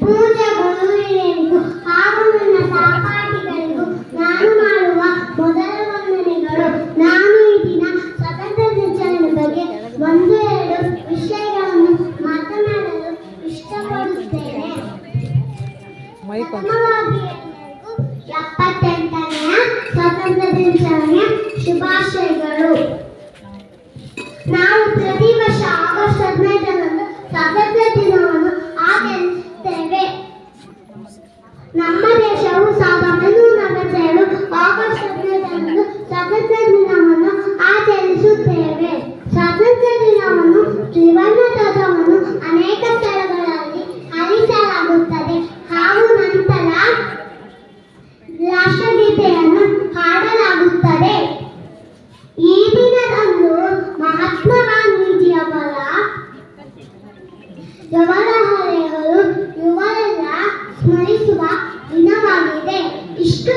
ಪೂಜೆ ಹಾಗೂ ನನ್ನ ಸಹಪಾಠಿಗಳಿಗೂ ನಾನು ಮಾಡುವ ಮೊದಲ ವಂದನೆಗಳು. ನಾನು ಈ ದಿನ ಸ್ವತಂತ್ರ ದಿನಾಚರಣೆ ಬಗ್ಗೆ ಒಂದು ಎರಡು ವಿಷಯಗಳನ್ನು ಮಾತನಾಡಲು ಇಷ್ಟಪಡುತ್ತೇನೆ. ಪ್ರಥಮವಾಗಿ ಎಪ್ಪತ್ತೆಂಟನೆಯ ಸ್ವಾತಂತ್ರ್ಯ ದಿನಾಚರಣೆಯ ನಮ್ಮ ದೇಶವು ಸಾವಿರದ ಒಂಬೈನೂರ ನಲವತ್ತೇಳು ಆಗಸ್ಟ್ ಹದಿನೈದರಂದು ಸ್ವಾತಂತ್ರ್ಯ ದಿನವನ್ನು ಆಚರಿಸುತ್ತೇವೆ. ಸ್ವಾತಂತ್ರ್ಯ ದಿನವನ್ನು ತ್ರಿವರ್ಣ ಧ್ವಜವನ್ನು ಅನೇಕ ಸ್ಥಳಗಳಲ್ಲಿ ಹಾರಿಸಲಾಗುತ್ತದೆ. ಹಾಗೂ ನಂತರ ರಾಷ್ಟ್ರಗೀತೆಯನ್ನು ಹಾಡಲಾಗುತ್ತದೆ. ಈ ದಿನದಂದು ಮಹಾತ್ಮ ಗಾಂಧೀಜಿಯವರ ಜವಾಹರಲಾಲ್ ನೆಹರು ದಿನವಾಗಿದೆ. ಇಷ್ಟು